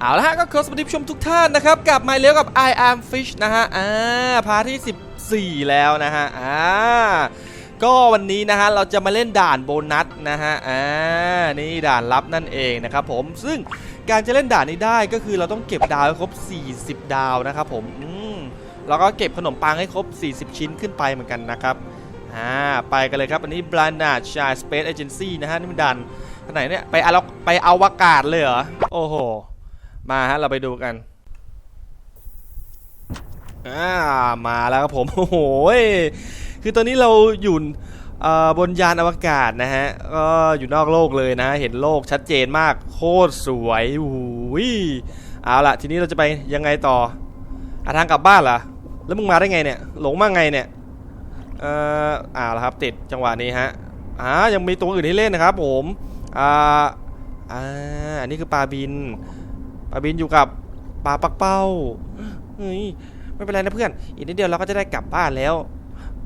เอาละฮะก็ขอสวัสดีผู้ชมทุกท่านนะครับกลับมาแล้วกับ I am Fish นะฮะอ่าพาที่ 14 แล้วนะฮะอ่าก็วันนี้นะฮะเราจะมาเล่นด่านโบนัสนะฮะอ่านี่ด่านลับนั่นเองนะครับผมซึ่งการจะเล่นด่านนี้ได้ก็คือเราต้องเก็บดาวให้ครบ 40 ดาวนะครับผมอืมแล้วก็เก็บขนมปังให้ครบ 40 ชิ้นขึ้นไปเหมือนกันนะครับอ่าไปกันเลยครับอันนี้ b r a n d a c h i Space Agency นะฮะนี่มันด่านที่ไหนเนี่ยไปเอาไปอวกาศเลยเหรอโอ้โห มาฮะเราไปดูกันอ่ามาแล้วครับผมโอ้โหคือตอนนี้เราอยู่บนยานอวกาศนะฮะก็อยู่นอกโลกเลยนะ เห็นโลกชัดเจนมากโคตรสวยโอ้โหยเอาละทีนี้เราจะไปยังไงต่ออาทางกลับบ้านเหรอแล้วมึงมาได้ไงเนี่ย หลงมาไงเนี่ยเอ่ออ่าละครับติดจังหวะนี้ฮะอ่ายังมีตัวอื่นให้เล่นนะครับผมอ่าอ่าอันนี้คือปลาบิน ปาบินอยู่กับปลาปักเป้าเฮ้ยไม่เป็นไรนะเพื่อน อีกนิดเดียวเราก็จะได้กลับบ้านแล้ว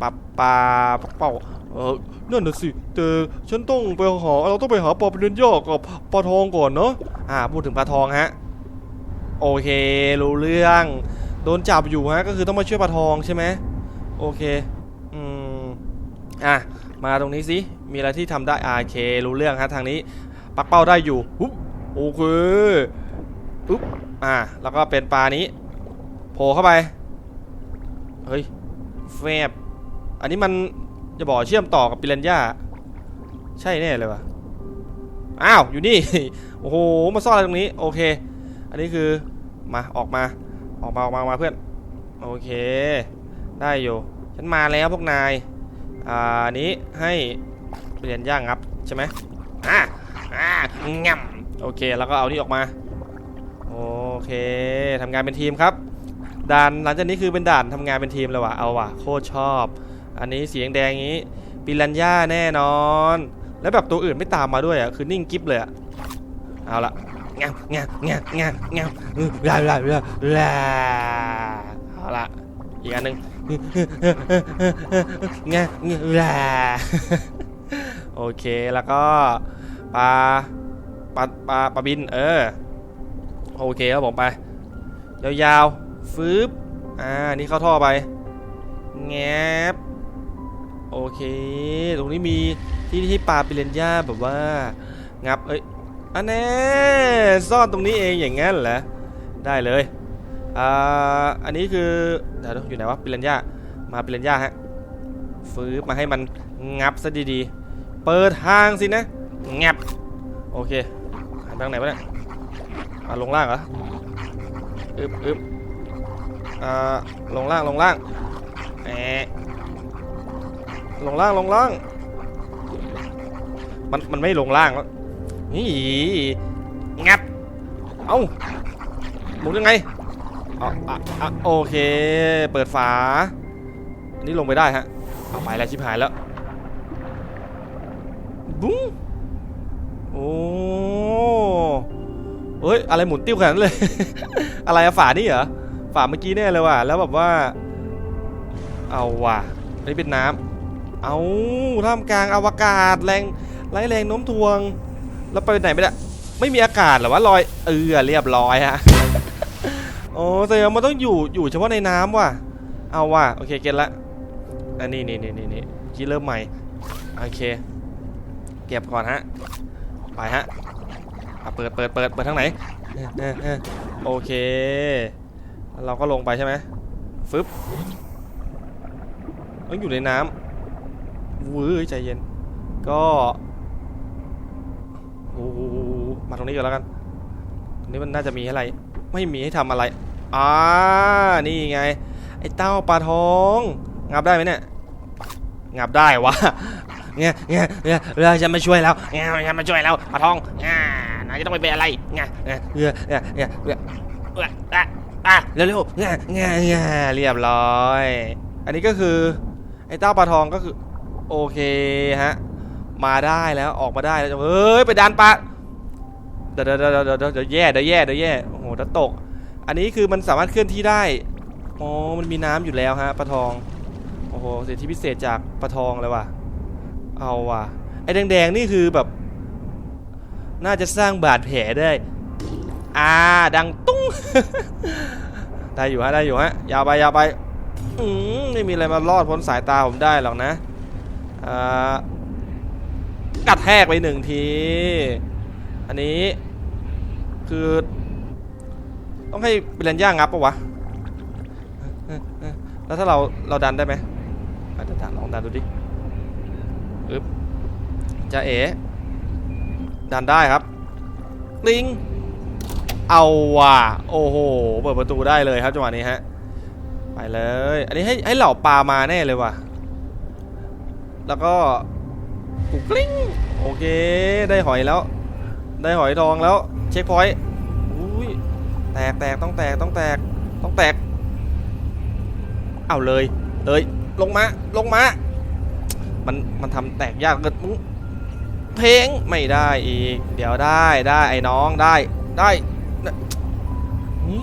ปลาปลาปักเป้าเออนั่นน่ะสิแต่ฉันต้องไปหาเราต้องไปหาปลาเป็นยอกกับปลาทองก่อนเนาะอ่าพูดถึงปลาทองฮะโอเครู้เรื่องโดนจับอยู่ฮะก็คือต้องมาช่วยปลาทองใช่ไหมโอเคอืมอะมาตรงนี้สิมีอะไรที่ทำได้อ่าโอเครู้เรื่องฮะทางนี้ปักเป้าได้อยู่โอเค ปุ๊บอ่า แล้วก็เป็นปลานี้ โผล่เข้าไป เฮ้ยแฟบ อันนี้มันจะบอกเชื่อมต่อกับปิรันย่า ใช่แน่เลยวะอ้าว อยู่นี่ โอ้โห มาซ่อนอะไรตรงนี้ โอเค อันนี้คือ มา ออกมา ออกมา ออกมา มาเพื่อน โอเค ได้อยู่ ฉันมาแล้วพวกนาย อ่านนี้ให้เปลี่ยนย่างครับใช่ไหมอ่าอ่าง่ำโอเค แล้วก็เอานี่ออกมา โอเคทำงานเป็นทีมครับด่านหลังจากนี้คือเป็นด่านทำงานเป็นทีมแล้วว่ะเอาว่ะโคตรชอบ อันนี้เสียงแดงอย่างนี้ปิรันย่าแน่นอน แล้วแบบตัวอื่นไม่ตามมาด้วยอะคือนิ่งกิ๊บเลยอะเอาละงามงามงามงามงามลาลาลาลาเอาละอีกอันหนึ่งงะงะลาโอเคแล้วก็ปลาปลาปลาปลาบินเออ โอเคครับผมไป ยาวๆฟืบอ่านี่เข้าท่อไปแงบโอเค ตรงนี้มีที่ที่ปลาปิเรนย่าแบบว่า งับ เอ้ยอันแน่ซ่อนตรงนี้เองอย่างงั้นเหรอ ได้เลย อ่า อันนี้คือ เดี๋ยวอยู่ไหนวะปิเรนย่า มาปิเรนย่าฮะ ฟืบมาให้มันงับซะดีๆ เปิดทางสินะ งับ โอเคหันไปทางไหนวะเนี่ย อ่าลงล่างเหรออึบอึบอ่าลงล่างลงล่างแหมลงล่างลงล่าง มันมันไม่ลงล่างแล้วนี่งับเอ้าหมุนยังไงอ๋ออะอะโอเค เปิดฝาอันนี้ลงไปได้ฮะเอาไปแล้วชิบหายแล้วบุ้งโอ้ เฮ้ยอะไรหมุนติ้วขนาดนั้นเลย อะไรอะฝานี่เหรอฝาเมื่อกี้แน่เลยว่ะแล้วแบบว่า เอาว่ะอันนี้เป็นน้ำเอาท่ามกลางอวกาศแรงไร้แรงโน้มถ่วง แล้วไปไหนไม่ได้ไม่มีอากาศหรอวะลอยเออเรียบร้อยฮะโอ้แต่มันต้องอยู่อยู่เฉพาะในน้ำว่ะ เอาว่ะโอเคเก็ตละอันนี้นี่นี่นี่นี่ที่เริ่มใหม่โอเค เก็บก่อนฮะไปฮะ อะเปิดเปิดเปิดเปิดทางไหนเออเออโอเค เราก็ลงไปใช่ไหมฟึบต้องอยู่ในน้ำวื้อใจเย็น ก็โอ้มาตรงนี้ก่อนแล้วกันตรงนี้มันน่าจะมีอะไร ไม่มีให้ทำอะไรอ่านี่ไง ไอ้เต้าปลาทอง งับได้ไหมเนี่ย งับได้วะเงี้ยเงี้ยเงี้ยเราจะมาช่วยแล้วเงี้ยจะมาช่วยแล้วปลาทองอ่า นายจะต้องไปเป็นอะไรเงี้ยเงี้ยเงี้ยเงี้ยเงี้ยเงี้ยเงี้ยอะอะเร็วๆเงี้ยเงี้ยเงี้ยเรียบร้อย อันนี้ก็คือไอ้เต้าปลาทองก็คือ โอเคฮะมาได้แล้วออกมาได้แล้วเฮ้ยไปดันปลาเดี๋ยวเดี๋ยวเดี๋ยวเดี๋ยวเดี๋ยวแย่เดี๋ยวแย่เดี๋ยวแย่โอ้โหจะตก อันนี้คือมันสามารถเคลื่อนที่ได้อ๋อมันมีน้ำอยู่แล้วฮะปลาทองโอ้โหสิทธิพิเศษจากปลาทองเลยว่ะเอาว่ะไอ้แดงๆนี่คือแบบ น่าจะสร้างบาดแผลได้ อ่า ดังตุ้ง ได้อยู่ฮะ ได้อยู่ฮะ ยาวไป ยาวไป อืมไม่มีอะไรมารอดพ้นสายตาผมได้หรอกนะอ่ากระแทกไปหนึ่งที อันนี้คือ ต้องให้เบลนย่างับปะวะ แล้วถ้าเราเราดันได้ไหมอาจจะดันลองดันดูดิอึ๊บจะเอ๋ ดันได้ครับลิงเอาว่ะโอ้โหเปิดประตูได้เลยครับจังหวะนี้ฮะไปเลย อันนี้ให้ให้เหล่าปลามาแน่เลยว่ะ แล้วก็กุกกลิ้งโอเคได้หอยแล้ว ได้หอยทองแล้วเช็คพอยต์อุ้ยแตกแตกต้องแตกต้องแตกต้องแตกเอาเลยเลยลงมาลงมา มันมันทำแตกยากเกินมึง เพลงไม่ได้อีก เดี๋ยวได้ได้ไอ้น้องได้ได้นะนี่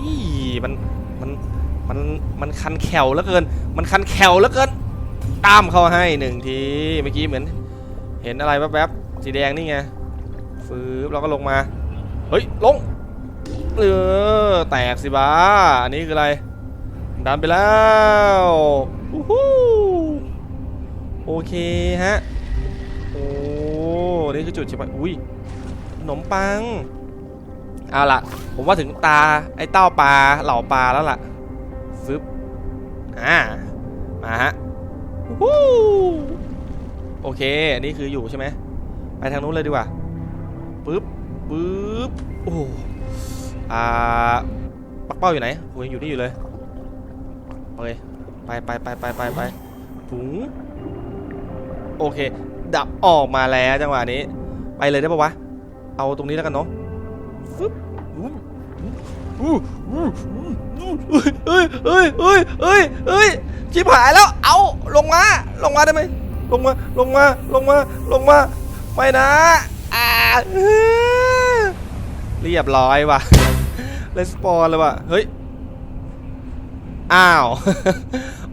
มันมันมันมันคันแขวแล้วเกิน มันคันแขวแล้วเกินตามเขาให้หนึ่งทีเมื่อกี้เหมือน เห็นอะไรแวบๆสีแดงนี่ไงฟืบเราก็ลงมาเฮ้ยลงเออแตกสิบ้าอันนี้คืออะไรดันไปแล้วโอเคฮะโอ้ นี่คือจุดใช่ไหมอุ้ยขนมปัง เอาละผมว่าถึงตาไอ้เต้าปลาเหล่าปลาแล้วล่ะฟึบอ่ามาฮะวู้โอเค อันนี้คืออยู่ใช่ไหมไปทางนู้นเลยดีกว่าปึ๊บปึ๊บโอ้อ่าปักเป้าอยู่ไหนผมยังอยู่นี่อยู่เลยโอเคไปไปไปไปไปไปถุงโอเค ดับออกมาแล้วจังหวะนี้ ไปเลยได้ปะวะ เอาตรงนี้แล้วกันเนาะฟึบอู้อู้อู้อู้เฮ้ยเฮ้ยเฮ้ยเฮ้ยเฮ้ยชิบหายแล้ว เอาลงมา ลงมาได้ไหมลงมา ลงมา ลงมา ลงมา ไม่นะอ่าเรียบร้อยว่ะเลสปอนเลยว่ะ เฮ้ย อ้าว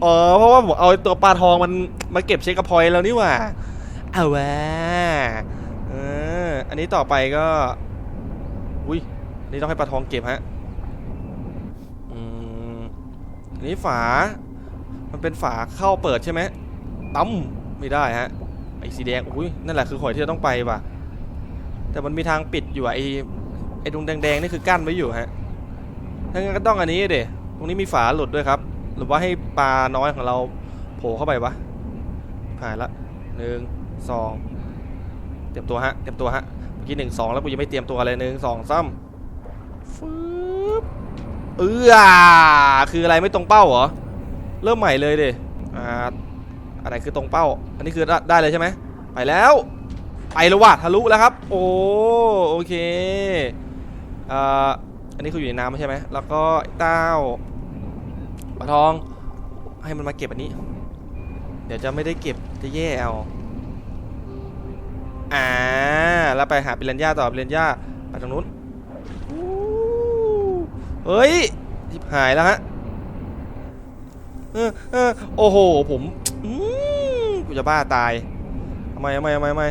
อ๋อ เพราะว่าผมเอาตัวปลาทองมันมาเก็บเช็คกระพอยแล้วนี่ว่า เอาวะเอออันนี้ต่อไปก็อุ้ยอันนี่ต้องให้ปลาทองเก็บฮะอืมอันนี้ฝา มันเป็นฝาเข้าเปิดใช่ไหมตั้มไม่ได้ฮะไอ้สีแดงอุ้ยนั่นแหละคือหอยที่เราต้องไปว่ะ แต่มันมีทางปิดอยู่ไอ้ไอ้ดวงแดงๆนี่คือกั้นไว้อยู่ฮะถ้างั้นก็ต้องอันนี้เดะตรงนี้มีฝาหลุดด้วยครับ หรือว่าให้ปลาน้อยของเราโผล่เข้าไปวะหายละหนึ่ง สองเตรียมตัวฮะเตรียมตัวฮะเมื่อกี้หนึ่งสองแล้วกูยังไม่เตรียมตัวเลยหนึ่งสองซ้ำฟึบเอือคืออะไรไม่ตรงเป้าเหรอเริ่มใหม่เลยดิอ่าอะไรคือตรงเป้า อันนี้คือได้เลยใช่ไหมไปแล้วไปแล้วว่ะทะลุแล้วครับ โอ้โอเคอ่ออันนี้คืออยู่ในน้ำใช่ไหมแล้วก็เต้าปลาทองให้มันมาเก็บอันนี้ เดี๋ยวจะไม่ได้เก็บจะแย่เอา อ่า แล้วไปหาปิรันย่าต่อปิรันย่าไปทางนู้นเฮ้ยทิบหายแล้วฮะเออเออโอ้โหผมอืมกูจะบ้าตายทำไมทำไมทำไมทำไม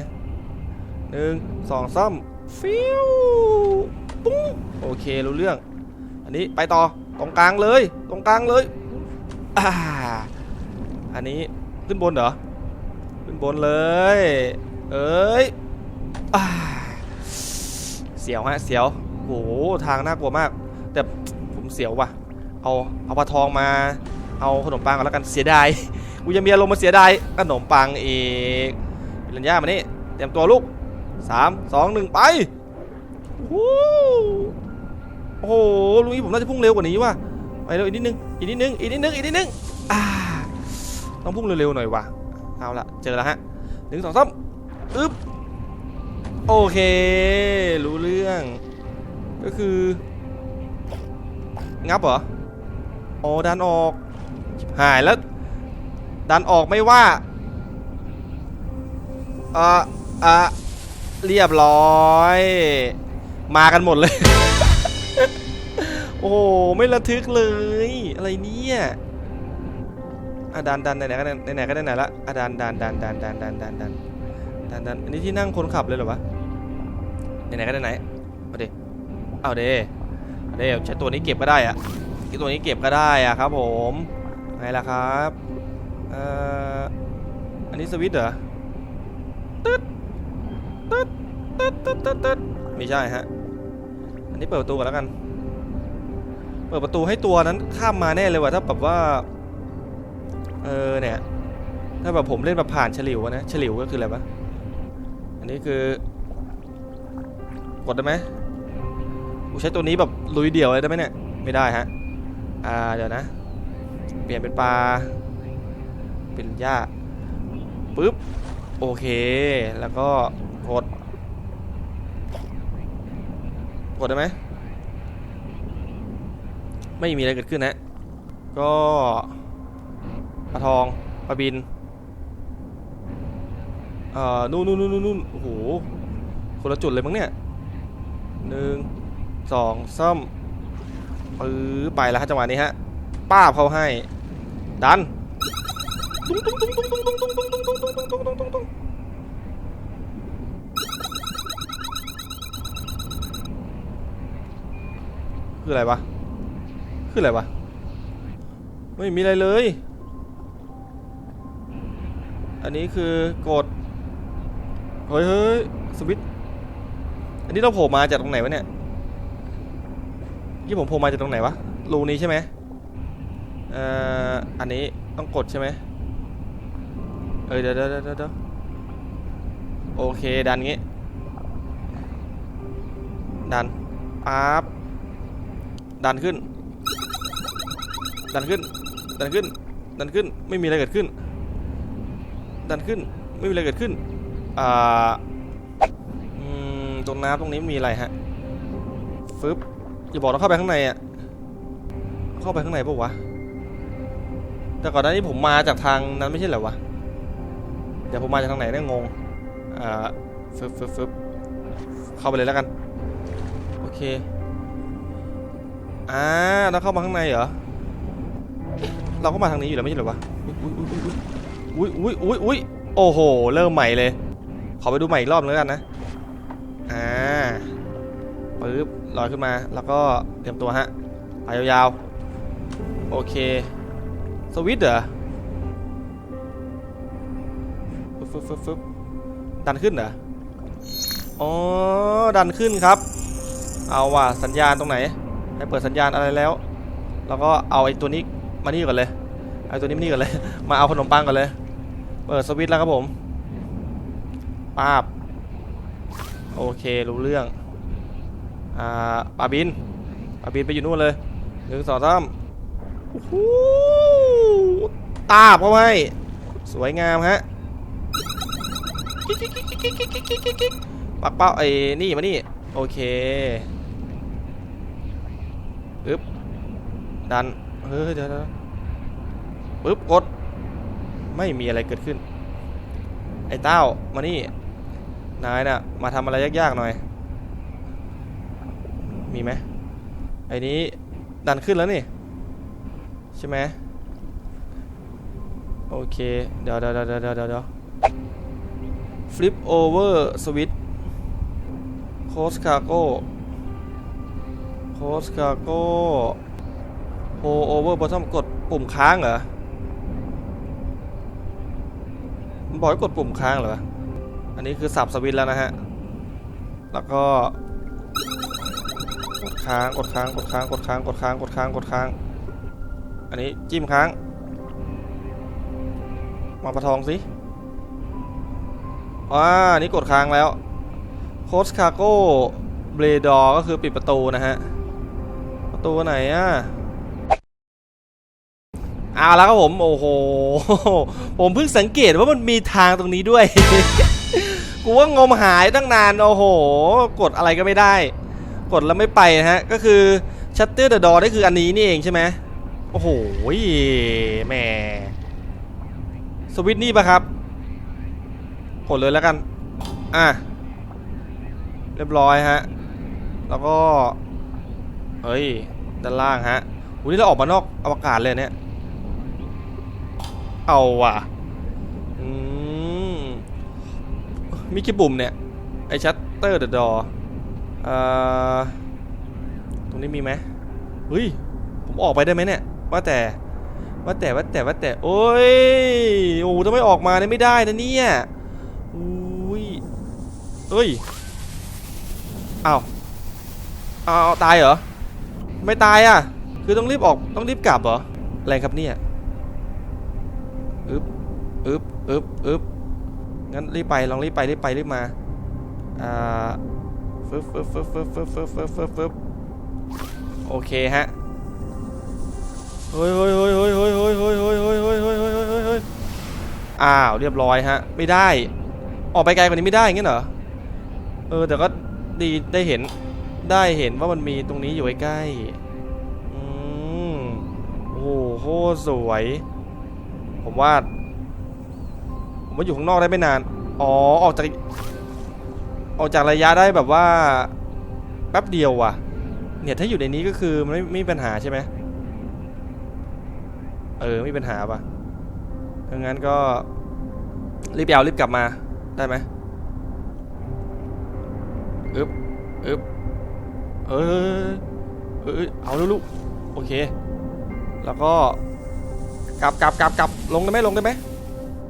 หนึ่งสองซ้ำฟิวปุ้งโอเค รู้เรื่อง อันนี้ไปต่อ ตรงกลางเลย ตรงกลางเลยอ่าอันนี้ขึ้นบนเหรอ ขึ้นบนเลย เอ้ยอเสียวฮะเสียวโหทางน่ากลัวมาก แต่ผมเสียวว่ะ เอาเอาปลาทองมา เอาขนมปังกันแล้วกันเสียดายกูยังมีอารมณ์มาเสียดายขนมปังอีกปิรัญญามานี่เตรียมตัวลูกสามสองหนึ่งไปโอ้โหลุงนี้ผมน่าจะพุ่งเร็วกว่านี้ว่ะไปเร็วอีกนิดนึงอีกนิดนึงอีกนิดนึงอีกนิดนึงอ่าต้องพุ่งเร็วๆหน่อยว่ะเอาละเจอแล้วฮะหนึ่งสองสาม อึ๊บโอเค รู้เรื่อง ก็คือ งับเหรอโอ้ดันออก หายแล้ว ดันออกไม่ว่าเอ่ออะเรียบร้อย มากันหมดเลย โอ้โห ไม่ระทึกเลย อะไรเนี่ยอะดันดันไหนๆก็ไหนๆก็ไหนๆละอะดันดันดันดันดันดันดัน ดันดันดันอันนี้ที่นั่งคนขับเลยเหรอวะไหนๆก็ไหนๆมาดิเอาเดเดี๋ยวใช้ตัวนี้เก็บก็ได้อะตัวนี้เก็บก็ได้อะครับ ผมไงล่ะครับเอ่ออันนี้สวิตช์เหรอตึ๊ดตึ๊ดตึ๊ดตึ๊ดตึ๊ดตึ๊ดไม่ใช่ฮะอันนี้เปิดประตูก่อนแล้วกัน เปิดประตูให้ตัวนั้นข้ามมาแน่เลยว่ะถ้าแบบว่าเออเนี่ยถ้าแบบผมเล่นแบบผ่านฉลิวอะนะฉลิวก็คืออะไรวะ อันนี้คือกดได้ไหมกูใช้ตัวนี้แบบลุยเดี่ยวเลยได้ไหมเนี่ย ไม่ได้ฮะ อ่าเดี๋ยวนะ เปลี่ยนเป็นปลา เป็นหญ้าปึ๊บ โอเค แล้วก็กด กดได้ไหม ไม่มีอะไรเกิดขึ้นนะ ก็ปลาทองปลาบิน เอ่อนู่นนู่นนู่นนู่นโอ้โหคนละจุดเลยมั้งเนี่ยหนึ่งสองซ้ำปื้อไปแล้วฮะจังหวะนี้ฮะป้าบเขาให้ ดันตุ้งตุ้งตุ้งตุ้งตุ้งตุ้งตุ้งตุ้งตุ้งตุ้งตุ้งตุ้งตุ้งตุ้งตุ้งคืออะไรวะคืออะไรวะไม่มีอะไรเลย อันนี้คือกด เฮ้ยเฮ้ยสวิตอันนี้เราโผล่มาจากตรงไหนวะเนี่ยยี่ผมโผล่มาจากตรงไหนวะรูนี้ใช่ไหมเอ่ออันนี้ต้องกดใช่ไหมเอ้ยเดี๋ยวเดี๋ยวเดี๋ยวเดี๋ยวโอเคดันงี้ ดันปั๊บดันขึ้น ดันขึ้น ดันขึ้น ดันขึ้น ไม่มีอะไรเกิดขึ้น ดันขึ้น ไม่มีอะไรเกิดขึ้น อ่าตรงน้ำตรงนี้มีอะไรฮะฟึบอย่าบอกต้องเข้าไปข้างในอะเข้าไปข้างในปะวะแต่ก่อนหน้านี้ผมมาจากทางนั้นไม่ใช่เหรอวะเดี๋ยวผมมาจากทางไหนเนี่ยงงอ่าฟึบฟึบฟึบเข้าไปเลยแล้วกันโอเคอ่าแล้วเข้ามาข้างในเหรอเราก็มาทางนี้อยู่แล้วไม่ใช่เหรอวะอุ้ยอุ้ยอุ้ยอุ้ยอุ้ยโอ้โห เริ่มใหม่เลย ขอไปดูใหม่อีกรอบนึงแล้วกันนะ อ่าปึ๊บลอยขึ้นมา แล้วก็เตรียมตัวฮะ ไปยาวๆ โอเค สวิตช์เหรอฟึบฟึบฟึบฟึบดันขึ้นเหรอ อ๋อ ดันขึ้นครับ เอาว่ะ สัญญาณตรงไหน ให้เปิดสัญญาณอะไรแล้ว แล้วก็เอาไอ้ตัวนี้มานี่ก่อนเลย เอาตัวนี้มานี่ก่อนเลย มาเอาขนมปังก่อนเลย เปิดสวิตช์แล้วครับผม ป้าบ โอเครู้เรื่อง อ่าปาบินปาบินไปอยู่นู่นเลยหนึ่งสองสามอหตาบเข้าไปสวยงามฮะปักเป้าไอ้นี่มานี่ โอเคปึ๊บดัน เฮ้ยเดี๋ยวปึ๊บกด ไม่มีอะไรเกิดขึ้น ไอ้เต้ามานี่ นายน่ะมาทำอะไรยากๆหน่อย มีไหมไอ้นี้ดันขึ้นแล้วนี่ ใช่ไหมโอเค เดี๋ยวเดี๋ยวเดี๋ยวเดี๋ยวเดี๋ยว flip over switch close cargo close cargo hold over bottom กดปุ่มค้างเหรอบอกให้กดปุ่มค้างเหรอ อันนี้คือสับสวิตแล้วนะฮะ แล้วก็กดค้างกดค้างกดค้างกดค้างกดค้างกดค้างกดค้าง อันนี้จิ้มค้าง มาประทองสิว้านนี้กดค้างแล้วโคสคาโก้เบรดอก็คือปิดประตูนะฮะ ประตูไหนอะเอาแล้วครับผม โอ้โห ผมเพิ่งสังเกตว่ามันมีทางตรงนี้ด้วย กูว่างมหายตั้งนานโอ้โห กดอะไรก็ไม่ได้ กดแล้วไม่ไปนะฮะ ก็คือ Shutter the Door นี่คืออันนี้นี่เองใช่ไหมโอ้โหแหมสวิตนี่ปะครับกดเลยแล้วกัน อะ เรียบร้อยฮะ แล้วก็ เฮ้ย ด้านล่างฮะวันนี้เราออกมานอกอวกาศเลยเนี่ย เอาว่ะ มีกี่ปุ่มเนี่ย ไอชัตเตอร์เดอะดอตรงนี้มีไหมเฮ้ย ผมออกไปได้ไหมเนี่ย ว่าแต่ ว่าแต่ ว่าแต่ ว่าแต่ โอ้ย โอ้ถ้าไม่ออกมาเนี่ยไม่ได้นะเนี่ยอุ้ยเอ้ยอ้าวอ้าวตายเหรอ ไม่ตายอะ คือต้องรีบออก ต้องรีบกลับเหรอ อะไรครับเนี่ย อึบอึบอึบอึบ งั้นรีบไปลองรีบไปรีบไปรีบมาอ่าฟึบฟึบฟึบฟึบฟึบฟึบฟึบฟึบฟึบโอเคฮะเฮ้ยเฮ้ยเฮ้ยเฮ้ยเฮ้ยเฮ้ยเฮ้ยเฮ้ยเฮ้ยเฮ้ยเฮ้ยเฮ้ยเฮ้ยเฮ้ยอ้าวเรียบร้อยฮะไม่ได้ ออกไปไกลกว่านี้ไม่ได้งั้นเหรอเออแต่ก็ดีได้เห็นได้เห็นว่ามันมีตรงนี้อยู่ใกล้อืมโอ้โหสวย ผมว่า ผมว่าอยู่ข้างนอกได้ไม่นาน อ๋อ ออกจาก ออกจากระยะได้แบบว่าแป๊บเดียวว่ะ เนี่ยถ้าอยู่ในนี้ก็คือมันไม่ไม่มีปัญหาใช่ไหมเออไม่มีปัญหาป่ะดังนั้นก็รีบเอารีบกลับมาได้ไหมอึบอึบเออเออเอาลูกโอเค แล้วก็กลับกลับกลับกลับลงได้ไหมลงได้ไหม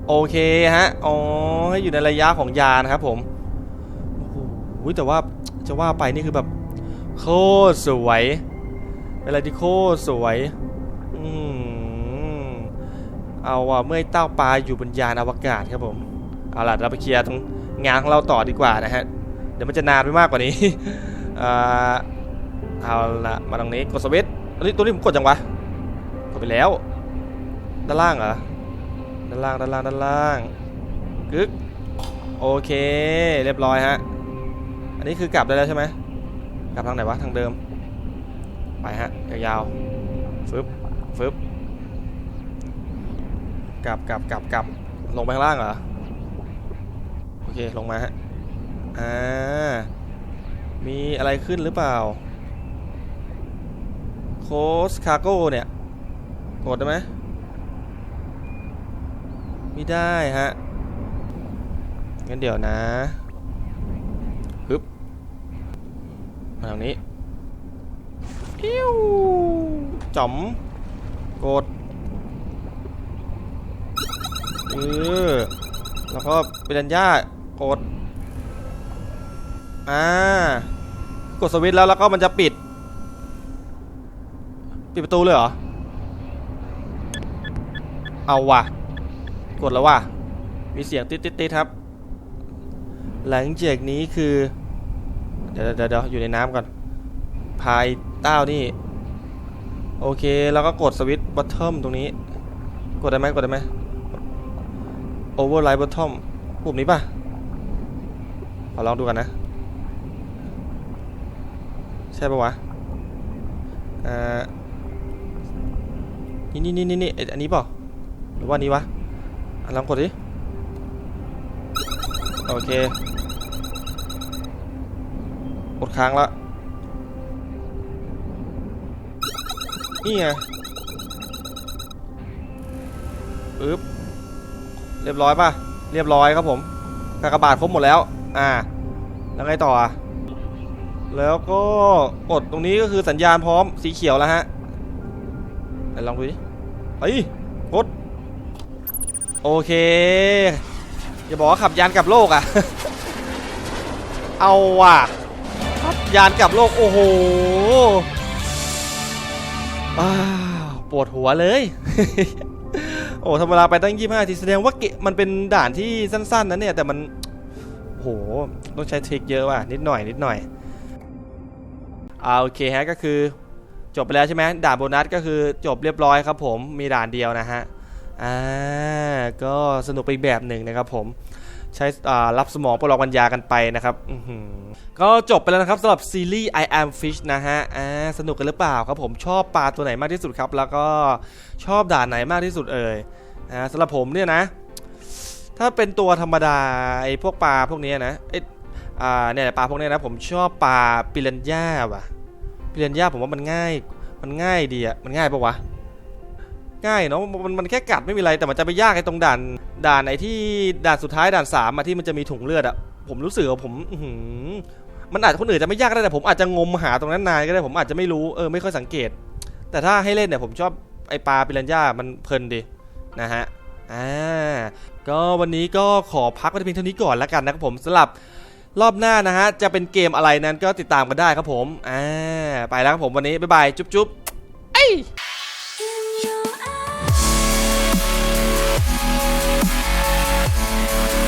โอเคฮะ อ๋อ ให้อยู่ในระยะของยานะครับผม โอ้โหแต่ว่าจะว่าไปนี่คือแบบโคตรสวย เป็นอะไรที่โคตรสวย อืมเอาว่ะเมื่อยเต้าปลาอยู่บนยานอวกาศครับผม เอาล่ะเราไปเคลียร์ตรงงานของเราต่อดีกว่านะฮะ เดี๋ยวมันจะนานไปมากกว่านี้ อ่า เอาละมาตรงนี้กดสวิตช์อันนี้ตัวนี้ผมกดยังวะ กดไปแล้ว ด้านล่างเหรอ ด้านล่างด้านล่างด้านล่างกึกโอเค เรียบร้อยฮะ อันนี้คือกลับได้แล้วใช่ไหมกลับทางไหนวะทางเดิม ไปฮะยาวๆฟึบฟึบกลับกลับกลับกลับลงไปข้างล่างเหรอโอเคลงมาฮะอ่ามีอะไรขึ้นหรือเปล่าโคสคาโก้เนี่ยกดได้ไหม ไม่ได้ฮะ งั้นเดี๋ยวนะฮึบมาทางนี้อิ้วจ๋อมกดเออแล้วก็เป็นดันย่ากด อ่า กดสวิตช์แล้วแล้วก็มันจะปิด ปิดประตูเลยเหรอ เอาว่ะ กดแล้วว่ะมีเสียงติดติดติดครับ หลังจากนี้คือ เดี๋ยวเดี๋ยวเดี๋ยวอยู่ในน้ำก่อน พายเต้านี่ โอเค แล้วก็กดสวิตช์บอททอมตรงนี้ กดได้ไหมกดได้ไหม Override Bottom ปุ่มนี้ป่ะขอลองดูกันนะ ใช่ปะวะอ่านี่นี่นี่นี่อันนี้เปล่าหรือว่านี้วะ ลองกดดิ โอเค กดค้างล้วนี่ไงปึ๊บ เรียบร้อยป่ะ เรียบร้อยครับผมกากบาทครบหมดแล้ว อ่า แล้วไงต่ออะแล้วก็กดตรงนี้ก็คือสัญญาณพร้อมสีเขียวแล้วฮะไหนลองดูดิเฮ้ย โอเค อย่าบอกว่าขับยานกลับโลกอะ เอาว่ะขับยานกลับโลก โอ้โหปวดหัวเลย โอ้ทำเวลาไปตั้ง 25ทีแสดงว่าเกะมันเป็นด่านที่สั้น ๆนะเนี่ย แต่มันโหต้องใช้ทริคเยอะว่ะ นิดหน่อย นิดหน่อยอาโอเคฮะก็คือจบไปแล้วใช่ไหมด่านโบนัสก็คือจบเรียบร้อยครับผมมีด่านเดียวนะฮะ อ่าก็สนุกไปแบบหนึ่งนะครับผมใช้อ่ารับสมองประลองปัญญากันไปนะครับอื้อหือก็จบไปแล้วนะครับสำหรับซีรีส์ I am fish นะฮะอ่าสนุกกันหรือเปล่าครับผมชอบปลาตัวไหนมากที่สุดครับ แล้วก็ชอบด่านไหนมากที่สุดเอ่ยอ่าสำหรับผมเนี่ยนะ ถ้าเป็นตัวธรรมดาไอ้พวกปลาพวกเนี้ยนะไอ้อ่าเนี่ยปลาพวกเนี้ยนะผมชอบปลาปิรันย่าว่ะปิรันย่าผมว่ามันง่าย มันง่ายดีอะมันง่ายปะวะ ง่ายเนาะมันมันแค่กัดไม่มีอะไรแต่มันจะไปยากไอ้ตรงด่านด่านไอ้ที่ด่านสุดท้ายด่านสามอะที่มันจะมีถุงเลือดอะผมรู้สึกว่าผมมันอาจคนอื่นจะไม่ยากได้แต่ผมอาจจะงมหาตรงนั้นนานก็ได้ผมอาจจะไม่รู้เออไม่ค่อยสังเกต แต่ถ้าให้เล่นเนี่ยผมชอบไอปลาปิรันย่ามันเพลินดีนะฮะอ่าก็วันนี้ก็ขอพักไว้เพียงเท่านี้ก่อนแล้วกันนะครับผมสำหรับรอบหน้านะฮะจะเป็นเกมอะไรนั้นก็ติดตามกันได้ครับผมอ่าไปแล้วครับผมวันนี้บ๊ายบายจุ๊บจุ๊บเอ้